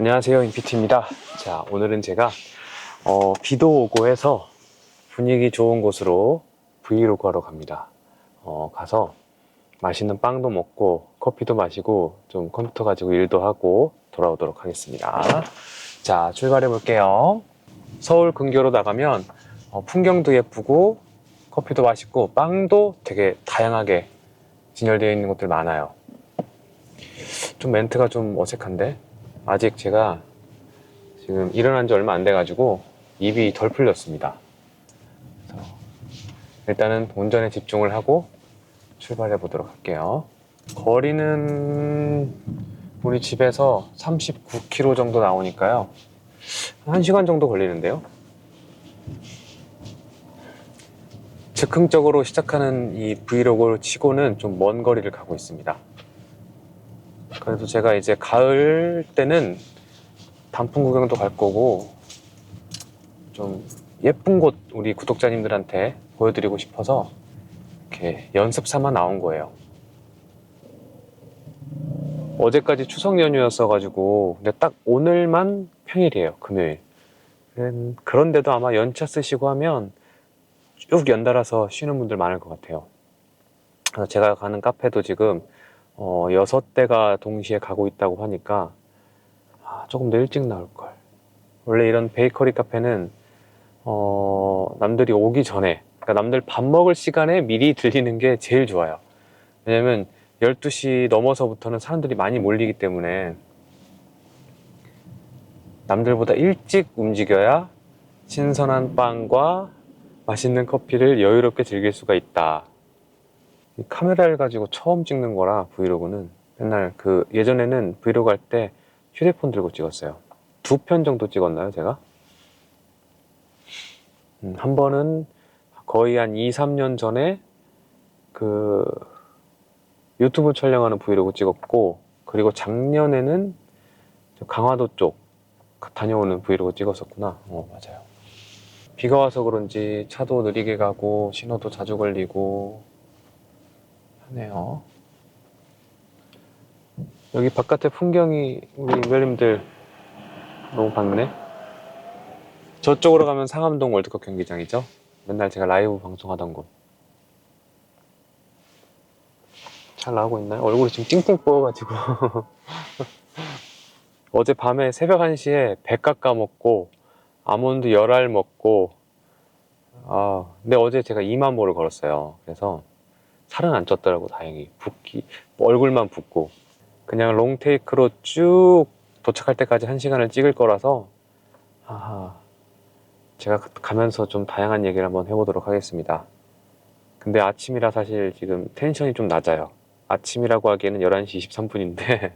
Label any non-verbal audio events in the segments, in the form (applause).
안녕하세요 인피트입니다. 자 오늘은 제가 어, 비도 오고 해서 분위기 좋은 곳으로 브이로그 하러 갑니다. 어, 가서 맛있는 빵도 먹고 커피도 마시고 좀 컴퓨터 가지고 일도 하고 돌아오도록 하겠습니다. 자 출발해 볼게요. 서울 근교로 나가면 어, 풍경도 예쁘고 커피도 맛있고 빵도 되게 다양하게 진열되어 있는 곳들 많아요. 좀 멘트가 좀 어색한데 아직 제가 지금 일어난 지 얼마 안 돼가지고 입이 덜 풀렸습니다. 그래서 일단은 운전에 집중을 하고 출발해 보도록 할게요. 거리는 우리 집에서 39km 정도 나오니까요. 한 1시간 정도 걸리는데요. 즉흥적으로 시작하는 이 브이로그를 치고는 좀 먼 거리를 가고 있습니다. 그래도 제가 이제 가을 때는 단풍 구경도 갈 거고 좀 예쁜 곳 우리 구독자님들한테 보여드리고 싶어서 이렇게 연습 삼아 나온 거예요. 어제까지 추석 연휴였어가지고 근데 딱 오늘만 평일이에요 금요일. 음, 그런데도 아마 연차 쓰시고 하면 쭉 연달아서 쉬는 분들 많을 것 같아요. 그래서 제가 가는 카페도 지금 어, 여섯 대가 동시에 가고 있다고 하니까 아, 조금 더 일찍 나올 걸. 원래 이런 베이커리 카페는 어, 남들이 오기 전에, 그러니까 남들 밥 먹을 시간에 미리 (laughs) 들리는 게 제일 좋아요. 왜냐면 12시 넘어서부터는 사람들이 많이 몰리기 때문에 남들보다 일찍 움직여야 신선한 빵과 맛있는 커피를 여유롭게 즐길 수가 있다. 이 카메라를 가지고 처음 찍는 거라 브이로그는 맨날 그 예전에는 브이로그 할 때 휴대폰 들고 찍었어요. 두 편 정도 찍었나요, 제가? 음, 한 번은 거의 한 2, 3년 전에 그 유튜브 촬영하는 브이로그 찍었고 그리고 작년에는 저 강화도 쪽 다녀오는 브이로그 찍었었구나. 어, 맞아요. 비가 와서 그런지 차도 느리게 가고 신호도 자주 걸리고 하네요. 여기 바깥의 풍경이 우리 멜님들 너무 밝네. 저쪽으로 가면 상암동 월드컵 경기장이죠. 맨날 제가 라이브 방송하던 곳. 잘 나오고 있나요? 얼굴이 지금 띵띵 부어가지고. (laughs) 어제 밤에 새벽 1시에 백각 까먹고, 아몬드 열알 먹고, 아, 근데 어제 제가 2만 보를 걸었어요. 그래서 살은 안 쪘더라고 다행히. 붓기 얼굴만 붓고. 그냥 롱테이크로 쭉 도착할 때까지 한 시간을 찍을 거라서 아하. 제가 가면서 좀 다양한 얘기를 한번 해보도록 하겠습니다. 근데 아침이라 사실 지금 텐션이 좀 낮아요. 아침이라고 하기에는 11시 23분인데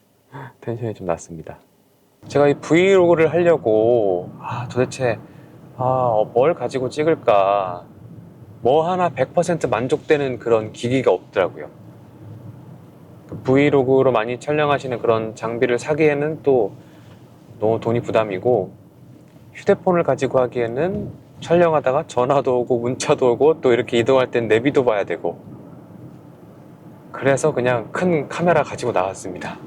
(laughs) 텐션이 좀 낮습니다. 제가 이 브이로그를 하려고 아, 도대체 아, 뭘 가지고 찍을까 뭐 하나 100% 만족되는 그런 기기가 없더라고요. 그 브이로그로 많이 촬영하시는 그런 장비를 사기에는 또 너무 돈이 부담이고 휴대폰을 가지고 하기에는 촬영하다가 전화도 오고 문자도 오고 또 이렇게 이동할 땐 내비도 봐야 되고 그래서 그냥 큰 카메라 가지고 나왔습니다.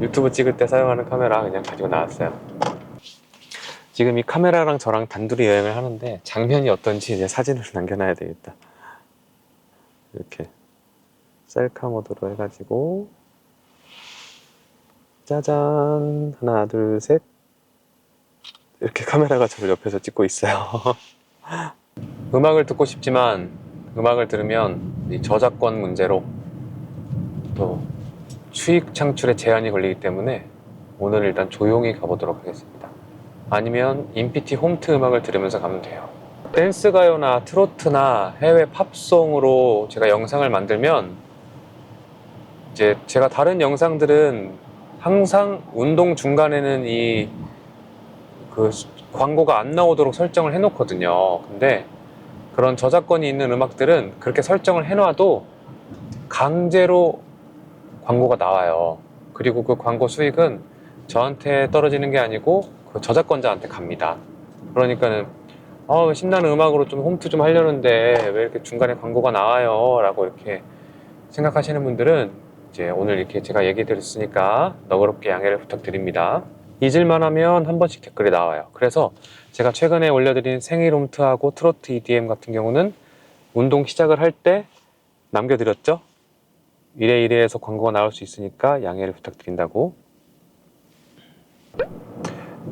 유튜브 찍을 때 사용하는 카메라 그냥 가지고 나왔어요. 지금 이 카메라랑 저랑 단둘이 여행을 하는데 장면이 어떤지 이제 사진을 (laughs) 남겨놔야 되겠다. 이렇게 셀카 모드로 해가지고 짜잔 하나 둘 셋 이렇게 카메라가 저를 옆에서 찍고 있어요. (laughs) 음악을 듣고 싶지만 음악을 들으면 이 저작권 문제로 또 수익 창출에 제한이 걸리기 때문에 오늘 일단 조용히 가보도록 하겠습니다. 아니면 인피티 홈트 음악을 들으면서 가면 돼요. 댄스 가요나 트로트나 해외 팝송으로 제가 영상을 만들면 이제 제가 다른 영상들은 항상 운동 중간에는 이 그 광고가 안 나오도록 설정을 해놓거든요. 근데 그런 저작권이 있는 음악들은 그렇게 설정을 해놔도 강제로 광고가 나와요. 그리고 그 광고 수익은 저한테 떨어지는 게 아니고 그 저작권자한테 갑니다. 그러니까는 어, 신나는 음악으로 좀 홈트 좀 하려는데 왜 이렇게 중간에 광고가 나와요? 라고 이렇게 생각하시는 분들은 이제 오늘 이렇게 제가 얘기 드렸으니까 너그럽게 양해를 부탁드립니다. 잊을만 하면 한 번씩 댓글이 나와요. 그래서 제가 최근에 올려드린 생일 홈트하고 트로트 EDM 같은 경우는 운동 시작을 할 때 남겨드렸죠? 이래 이래 해서 광고가 나올 수 있으니까 양해를 부탁드린다고.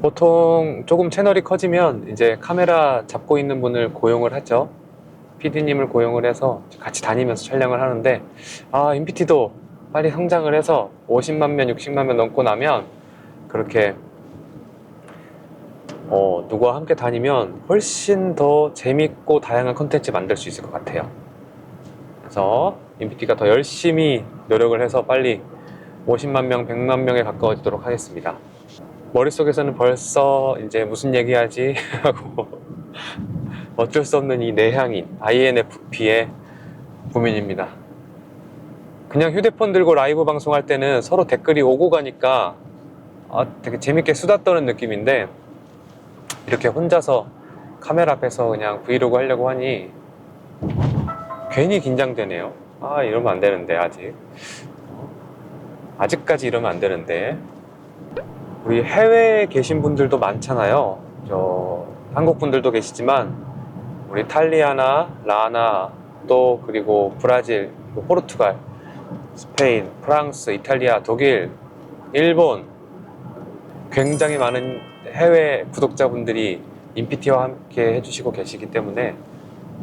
보통 조금 채널이 커지면 이제 카메라 잡고 있는 분을 고용을 하죠. PD님을 고용을 해서 같이 다니면서 촬영을 하는데, 아, 인피티도 빨리 성장을 해서 50만 명, 60만 명 넘고 나면 그렇게 어, 누구와 함께 다니면 훨씬 더 재밌고 다양한 컨텐츠 만들 수 있을 것 같아요. 그래서 인피티가 더 열심히 노력을 해서 빨리 50만 명, 100만 명에 가까워지도록 하겠습니다. 머릿속에서는 벌써 이제 무슨 얘기하지 (laughs) 하고 어쩔 수 없는 이 내향인 INFP의 고민입니다. 그냥 휴대폰 들고 라이브 방송할 때는 서로 댓글이 오고 가니까 아, 되게 재밌게 수다 떠는 느낌인데 이렇게 혼자서 카메라 앞에서 그냥 브이로그 하려고 하니 괜히 긴장되네요. 아 이러면 안 되는데 아직 아직까지 이러면 안 되는데 우리 해외에 계신 분들도 많잖아요. 저 한국 분들도 계시지만 우리 탈리아나 라나 또 그리고 브라질, 포르투갈, 스페인, 프랑스, 이탈리아, 독일, 일본 굉장히 많은 해외 구독자분들이 인피티와 함께 해주시고 계시기 때문에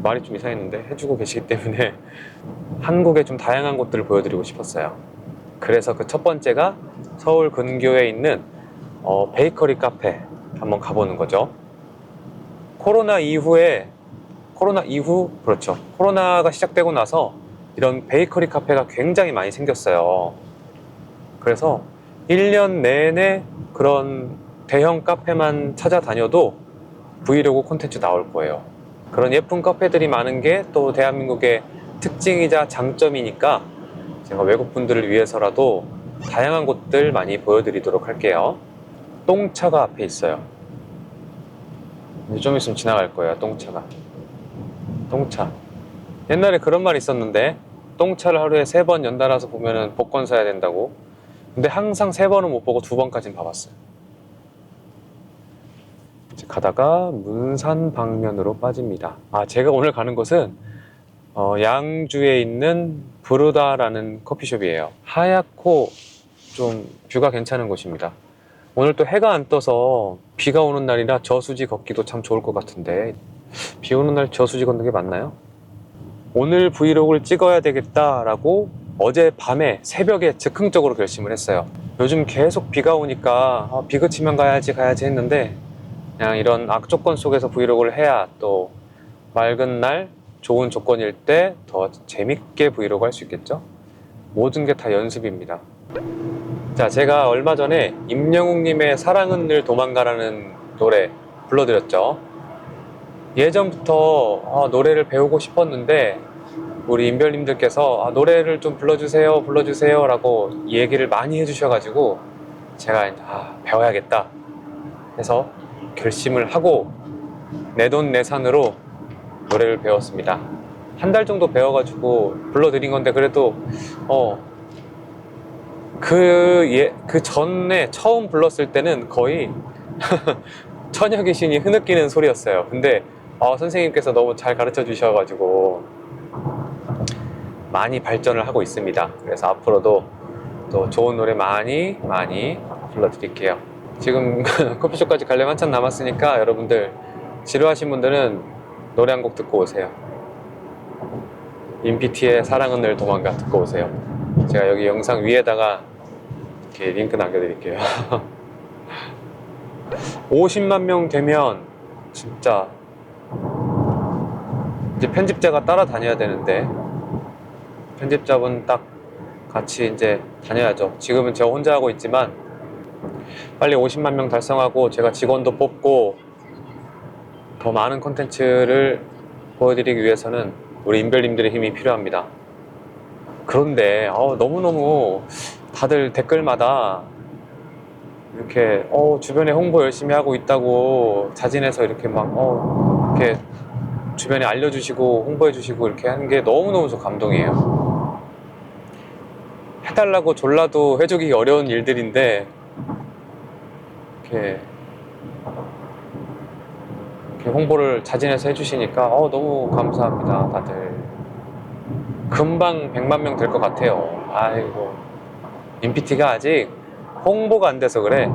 말이 좀 이상했는데 해주고 계시기 때문에 (laughs) 한국의 좀 다양한 곳들을 보여드리고 싶었어요. 그래서 그 첫 번째가 서울 근교에 있는 어, 베이커리 카페 한번 가보는 거죠. 코로나 이후에 코로나 이후 그렇죠. 코로나가 시작되고 나서 이런 베이커리 카페가 굉장히 많이 생겼어요. 그래서 1년 내내 그런 대형 카페만 찾아다녀도 브이로그 콘텐츠 나올 거예요. 그런 예쁜 카페들이 많은 게 또 대한민국의 특징이자 장점이니까 제가 외국 분들을 위해서라도 다양한 곳들 많이 보여드리도록 할게요. 똥차가 앞에 있어요. 이제 좀 있으면 지나갈 거예요, 똥차가. 똥차. 옛날에 그런 말 있었는데, 똥차를 하루에 세 번 연달아서 보면은 복권 사야 된다고. 근데 항상 세 번은 못 보고 두 번까지는 봐봤어요. 이제 가다가 문산 방면으로 빠집니다. 아, 제가 오늘 가는 곳은 어, 양주에 있는 브루다라는 커피숍이에요. 하얗고 좀 뷰가 괜찮은 곳입니다. 오늘 또 해가 안 떠서 비가 오는 날이라 저수지 걷기도 참 좋을 것 같은데 비 오는 날 저수지 걷는 게 맞나요? 오늘 브이로그를 찍어야 되겠다라고 어제 밤에 새벽에 즉흥적으로 결심을 했어요. 요즘 계속 비가 오니까 아, 비 그치면 가야지 가야지 했는데 그냥 이런 악조건 속에서 브이로그를 해야 또 맑은 날 좋은 조건일 때 더 재밌게 브이로그 할 수 있겠죠? 모든 게 다 연습입니다. 자, 제가 얼마 전에 임영웅님의 사랑은 늘 도망가라는 노래 불러드렸죠. 예전부터 아, 노래를 배우고 싶었는데 우리 인별님들께서 아, 노래를 좀 불러주세요, 불러주세요 라고 얘기를 많이 해주셔가지고 제가 아, 배워야겠다 해서 결심을 하고 내돈 내산으로 노래를 배웠습니다. 한 달 정도 배워가지고 불러드린 건데 그래도 어, 그, 예, 그 전에 처음 불렀을 때는 거의 (laughs) 처녀 귀신이 흐느끼는 소리였어요. 근데 어, 선생님께서 너무 잘 가르쳐 주셔가지고 많이 발전을 하고 있습니다. 그래서 앞으로도 또 좋은 노래 많이 많이 불러드릴게요. 지금 (laughs) 커피숍까지 가려면 한참 남았으니까 여러분들 지루하신 분들은 노래 한 곡 듣고 오세요. 인피티의 사랑은 늘 도망가 듣고 오세요. 제가 여기 영상 위에다가 이렇게 링크 남겨드릴게요. (laughs) 50만 명 되면 진짜 이제 편집자가 따라다녀야 되는데 편집자분 딱 같이 이제 다녀야죠. 지금은 제가 혼자 하고 있지만 빨리 50만 명 달성하고 제가 직원도 뽑고 더 많은 콘텐츠를 보여드리기 위해서는 우리 인별님들의 힘이 필요합니다. 그런데 어, 너무너무 다들 댓글마다 이렇게 어, 주변에 홍보 열심히 하고 있다고 자진해서 이렇게 막 어, 이렇게 주변에 알려주시고 홍보해주시고 이렇게 하는 게 너무너무 저 감동이에요. 해달라고 졸라도 해주기 어려운 일들인데 이렇게, 이렇게 홍보를 자진해서 해주시니까 어, 너무 감사합니다 다들 금방 100만 명 될 것 같아요. 아이고. 인피티가 아직 홍보가 안 돼서 그래.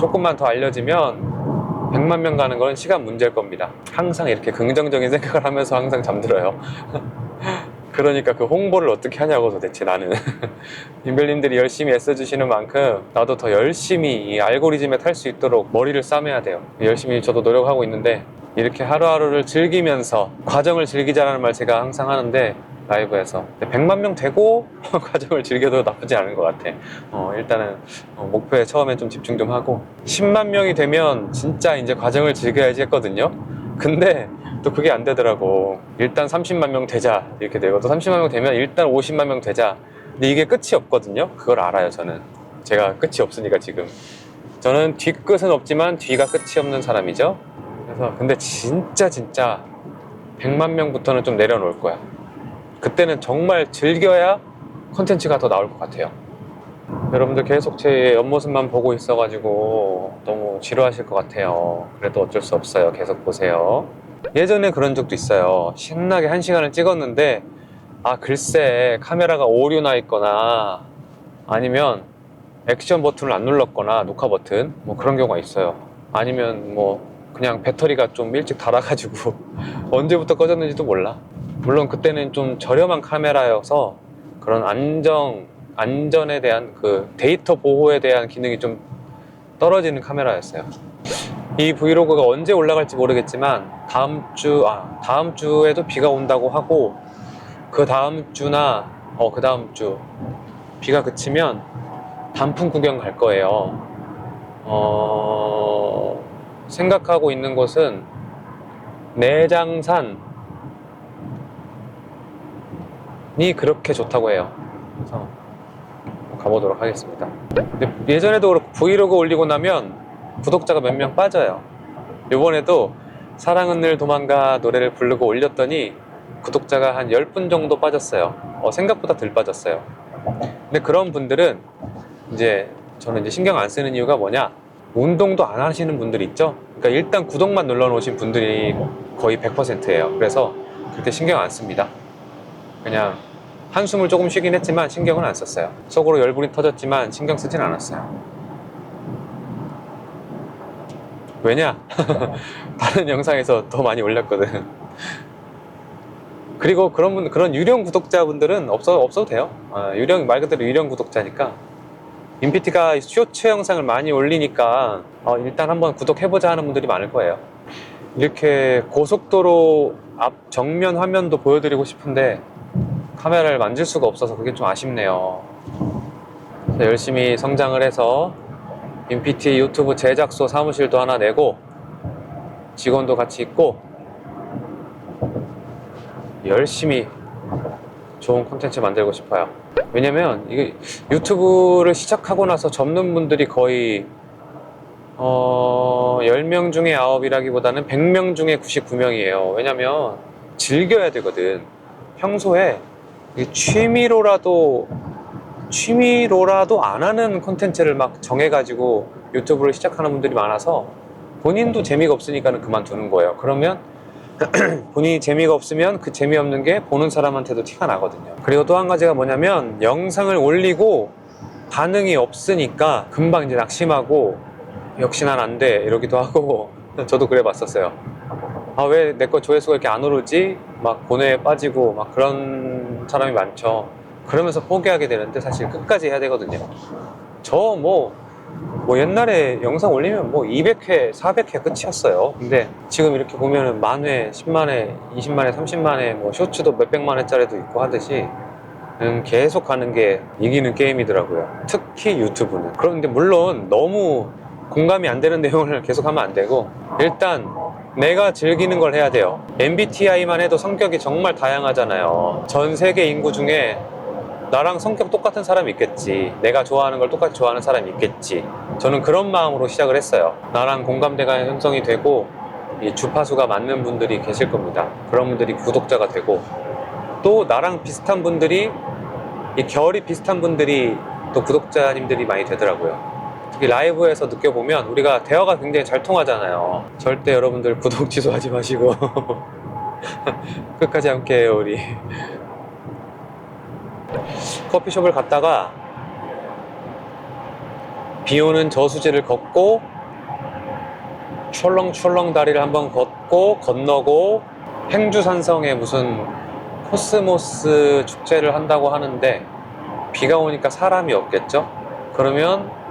조금만 더 알려지면 100만 명 가는 건 시간 문제일 겁니다. 항상 이렇게 긍정적인 생각을 하면서 항상 잠들어요. (laughs) 그러니까 그 홍보를 어떻게 하냐고 도대체 나는. (laughs) 인별님들이 열심히 애써주시는 만큼 나도 더 열심히 이 알고리즘에 탈 수 있도록 머리를 싸매야 돼요. 열심히 저도 노력하고 있는데 이렇게 하루하루를 즐기면서 과정을 즐기자라는 말 제가 항상 하는데 라이브에서 100만 명 되고 (laughs) 과정을 즐겨도 나쁘지 않은 것 같아 어, 일단은 어, 목표에 처음에 좀 집중 좀 하고 10만 명이 되면 진짜 이제 과정을 즐겨야지 했거든요 근데 또 그게 안 되더라고. 일단 30만 명 되자 이렇게 되고 또 30만 명 되면 일단 50만 명 되자. 근데 이게 끝이 없거든요. 그걸 알아요 저는. 제가 끝이 없으니까 지금. 저는 뒤끝은 없지만 뒤가 끝이 없는 사람이죠. 그래서 근데 진짜 진짜 100만 명부터는 좀 내려놓을 거야. 그때는 정말 즐겨야 콘텐츠가 더 나올 것 같아요. 여러분들 계속 제 옆모습만 보고 있어가지고 너무 지루하실 것 같아요. 그래도 어쩔 수 없어요. 계속 보세요. 예전에 그런 적도 있어요. 신나게 한 시간을 찍었는데, 아, 글쎄, 카메라가 오류 나 있거나, 아니면 액션 버튼을 안 눌렀거나, 녹화 버튼, 뭐 그런 경우가 있어요. 아니면 뭐, 그냥 배터리가 좀 일찍 닳아가지고, (laughs) 언제부터 꺼졌는지도 몰라. 물론 그때는 좀 저렴한 카메라여서, 그런 안정, 안전에 대한 그 데이터 보호에 대한 기능이 좀 떨어지는 카메라였어요. 이 브이로그가 언제 올라갈지 모르겠지만 다음 주, 아, 다음 주에도 비가 온다고 하고 그 다음 주나 어, 그 다음 주 비가 그치면 단풍 구경 갈 거예요. 어, 생각하고 있는 곳은 내장산 이 그렇게 좋다고 해요. 그래서 가보도록 하겠습니다. 근데 예전에도 그렇고 브이로그 올리고 나면 구독자가 몇 명 빠져요. 이번에도 사랑은 늘 도망가 노래를 부르고 올렸더니 구독자가 한 10분 정도 빠졌어요. 어, 생각보다 덜 빠졌어요. 근데 그런 분들은 이제 저는 이제 신경 안 쓰는 이유가 뭐냐? 운동도 안 하시는 분들 있죠? 그러니까 일단 구독만 눌러 놓으신 분들이 거의 100%예요. 그래서 그렇게 신경 안 씁니다. 그냥 한숨을 조금 쉬긴 했지만 신경은 안 썼어요. 속으로 열불이 터졌지만 신경 쓰진 않았어요. 왜냐? (laughs) 다른 영상에서 더 많이 올렸거든. 그리고 그런 분, 그런 유령 구독자분들은 없어, 없어도 돼요. 아, 유령, 말 그대로 유령 구독자니까. 인피티가 쇼츠 영상을 많이 올리니까 어, 일단 한번 구독해보자 하는 분들이 많을 거예요. 이렇게 고속도로 앞 정면 화면도 보여드리고 싶은데 카메라를 만질 수가 없어서 그게 좀 아쉽네요. 열심히 성장을 해서 인피티 유튜브 제작소 사무실도 하나 내고 직원도 같이 있고 열심히 좋은 콘텐츠 만들고 싶어요. 왜냐면 이게 유튜브를 시작하고 나서 접는 분들이 거의 어, 10명 중에 9이라기보다는 100명 중에 99명이에요. 왜냐면 즐겨야 되거든. 평소에 취미로라도 취미로라도 안 하는 콘텐츠를 막 정해가지고 유튜브를 시작하는 분들이 많아서 본인도 재미가 없으니까는 그만두는 거예요. 그러면 (clears throat) 본인이 재미가 없으면 그 재미없는 게 보는 사람한테도 티가 나거든요. 그리고 또 한 가지가 뭐냐면 영상을 올리고 반응이 없으니까 금방 이제 낙심하고 역시 난 안 돼 이러기도 하고 (laughs) 저도 그래 봤었어요. 아 왜 내 거 조회수가 이렇게 안 오르지? 막 고뇌에 빠지고 막 그런 사람이 많죠. 그러면서 포기하게 되는데 사실 끝까지 해야 되거든요. 저 뭐, 뭐 옛날에 영상 올리면 뭐 200회, 400회 끝이었어요. 근데 지금 이렇게 보면은 만 회, 10만 회, 20만 회, 30만 회, 뭐 쇼츠도 몇백만 회짜리도 있고 하듯이 음, 계속 가는 게 이기는 게임이더라고요. 특히 유튜브는. 그런데 물론 너무 공감이 안 되는 (laughs) 내용을 계속 하면 안 되고 일단 내가 즐기는 걸 해야 돼요. MBTI만 해도 성격이 정말 다양하잖아요. 전 세계 인구 중에 나랑 성격 똑같은 사람이 있겠지. 내가 좋아하는 걸 똑같이 좋아하는 사람이 있겠지. 저는 그런 마음으로 시작을 했어요. 나랑 공감대가 형성이 되고 이 주파수가 맞는 분들이 계실 겁니다. 그런 분들이 구독자가 되고 또 나랑 비슷한 분들이 이 결이 비슷한 분들이 또 구독자님들이 많이 되더라고요. 특히 라이브에서 느껴보면 우리가 대화가 굉장히 잘 통하잖아요. 절대 여러분들 구독 취소하지 마시고 (laughs) 끝까지 함께해요 우리. 커피숍을 갔다가 비 오는 저수지를 걷고 출렁출렁 다리를 한번 걷고 건너고 행주산성에 무슨 코스모스 축제를 한다고 하는데 비가 오니까 사람이 없겠죠? 그러면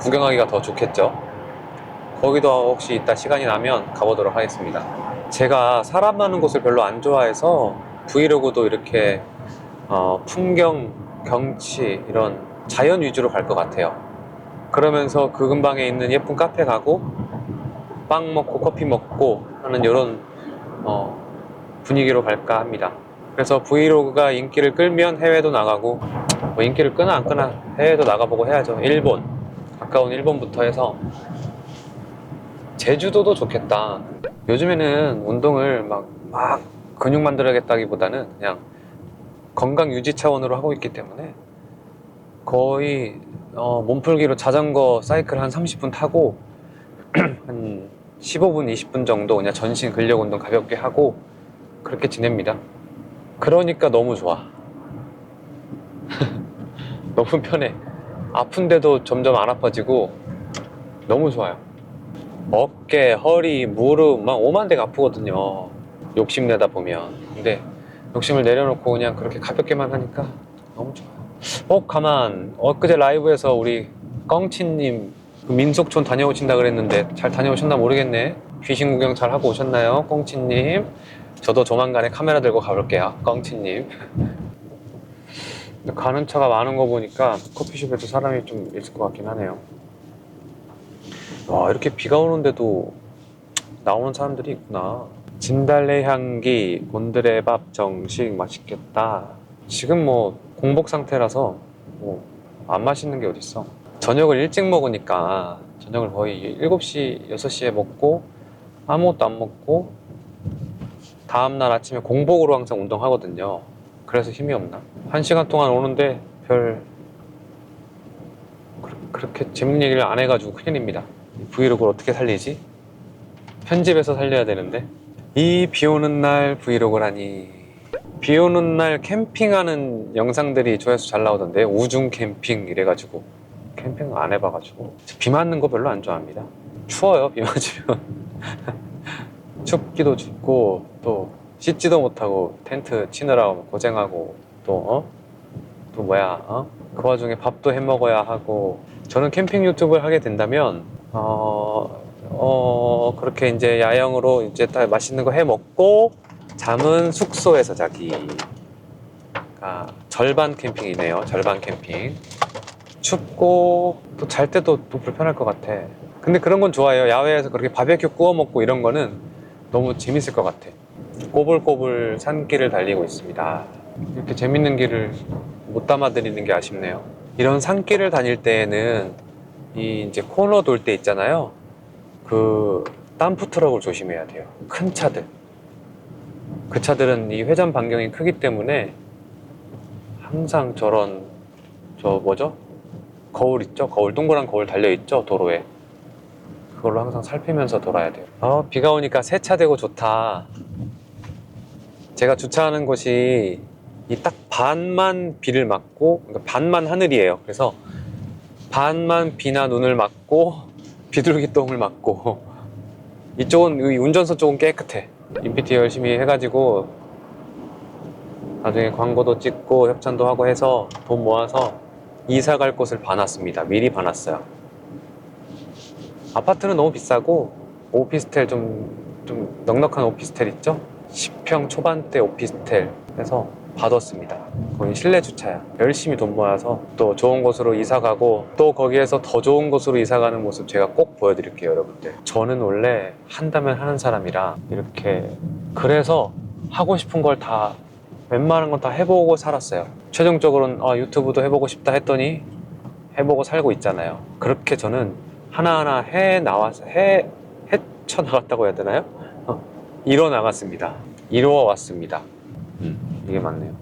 구경하기가 더 좋겠죠? 거기도 혹시 이따 시간이 나면 가보도록 하겠습니다. 제가 사람 많은 곳을 별로 안 좋아해서 브이로그도 이렇게 어, 풍경, 경치 이런 자연 위주로 갈 것 같아요. 그러면서 그 근방에 있는 예쁜 카페 가고 빵 먹고 커피 먹고 하는 이런 어, 분위기로 갈까 합니다. 그래서 브이로그가 인기를 끌면 해외도 나가고 뭐 인기를 끄나 안 끄나 해외도 나가보고 해야죠. 일본 가까운 일본부터 해서 제주도도 좋겠다. 요즘에는 운동을 막, 막 근육 만들어야겠다기보다는 그냥 건강 유지 차원으로 하고 있기 때문에 거의 어, 몸풀기로 자전거 사이클 한 30분 타고 (clears throat) 한 15분, 20분 정도 그냥 전신 근력 운동 가볍게 하고 그렇게 지냅니다. 그러니까 너무 좋아. (laughs) 너무 편해. 아픈데도 점점 안 아파지고 너무 좋아요. 어깨, 허리, 무릎 막 오만 대가 아프거든요. 욕심내다 보면. 근데 욕심을 내려놓고 그냥 그렇게 가볍게만 하니까 너무 좋아요. 어, 가만. 엊그제 라이브에서 우리 껑치님 그 민속촌 다녀오신다 그랬는데 잘 다녀오셨나 모르겠네. 귀신 구경 잘 하고 오셨나요? 꽁치님. 저도 조만간에 카메라 들고 가볼게요. 꽁치님. 근데 가는 차가 많은 거 보니까 커피숍에도 사람이 좀 있을 것 같긴 하네요. 와, 이렇게 비가 오는데도 나오는 사람들이 있구나. 진달래 향기, 곤드레밥 정식 맛있겠다. 지금 뭐 공복 상태라서 뭐 안 맛있는 게 어딨어. 저녁을 일찍 먹으니까 저녁을 거의 7시, 6시에 먹고 아무것도 안 먹고 다음날 아침에 공복으로 항상 운동하거든요. 그래서 힘이 없나? 한 시간 동안 오는데 별 그- 그렇게 재밌는 얘기를 안 해가지고 큰일입니다. 이 브이로그를 어떻게 살리지? 편집해서 살려야 되는데 이 비 오는 날 브이로그라니 비 오는 날 캠핑하는 영상들이 조회수 잘 나오던데 우중 캠핑 이래가지고 캠핑 안 해봐가지고 비 맞는 거 별로 안 좋아합니다. 추워요 비 맞으면 (laughs) 춥기도 춥고 또 씻지도 못하고 텐트 치느라고 고생하고 또 어? 또 뭐야 어? 그 와중에 밥도 해 먹어야 하고. 저는 캠핑 유튜브를 하게 된다면 어, 어 그렇게 이제 야영으로 이제 다 맛있는 거 해 먹고 잠은 숙소에서 자기. 아, 절반 캠핑이네요 절반 캠핑. 춥고 또 잘 때도 또 불편할 것 같아. 근데 그런 건 좋아요. 야외에서 그렇게 바베큐 구워 먹고 이런 거는 너무 재밌을 것 같아 꼬불꼬불 산길을 달리고 있습니다 이렇게 재밌는 길을 못 담아드리는 게 아쉽네요 이런 산길을 다닐 때에는 이 이제 코너 돌 때 있잖아요 그 덤프 트럭을 조심해야 돼요 큰 차들 그 차들은 이 회전 반경이 크기 때문에 항상 저런 저 뭐죠? 거울 있죠? 거울 동그란 거울 달려 있죠 도로에 그걸로 항상 살피면서 돌아야 돼요. 아 비가 오니까 세차 되고 좋다. 제가 주차하는 곳이 이 딱 반만 비를 맞고 그러니까 반만 하늘이에요. 그래서 반만 비나 눈을 맞고 (laughs) 비둘기 똥을 맞고 (laughs) 이쪽은 이 운전석 쪽은 깨끗해. 인피티 열심히 해가지고 나중에 광고도 찍고 협찬도 하고 해서 돈 모아서 이사 갈 곳을 봐놨습니다. 미리 봐놨어요. 아파트는 너무 비싸고 오피스텔 좀, 좀 넉넉한 오피스텔 있죠? 10평 초반대 오피스텔 해서 받았습니다. 거기 실내 주차야. 열심히 돈 모아서 또 좋은 곳으로 이사 가고 또 거기에서 더 좋은 곳으로 이사 가는 모습 제가 꼭 보여드릴게요, 여러분들. 저는 원래 한다면 하는 사람이라 이렇게 그래서 하고 싶은 걸 다 웬만한 건 다 해보고 살았어요. 최종적으로는 아, 유튜브도 해보고 싶다 했더니 해보고 살고 있잖아요. 그렇게 저는 하나하나 해 나와서 해 헤쳐 나갔다고 해야 되나요? 어, 이뤄 나갔습니다. 이루어 왔습니다. 음, 이게 맞네요.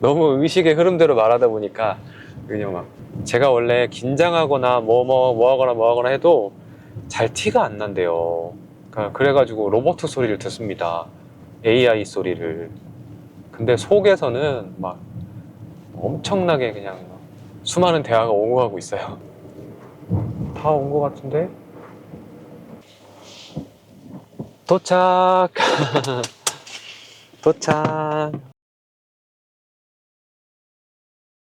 너무 의식의 흐름대로 말하다 보니까 그냥 막 제가 원래 긴장하거나 뭐 뭐 뭐 하거나 뭐 하거나 해도 잘 티가 안 난대요. 그러니까 그래가지고 로버트 소리를 듣습니다. AI 소리를. 근데 속에서는 막 엄청나게 그냥 막 수많은 대화가 오고 가고 있어요. (laughs) 다 온 것 같은데? 도착! (laughs) 도착!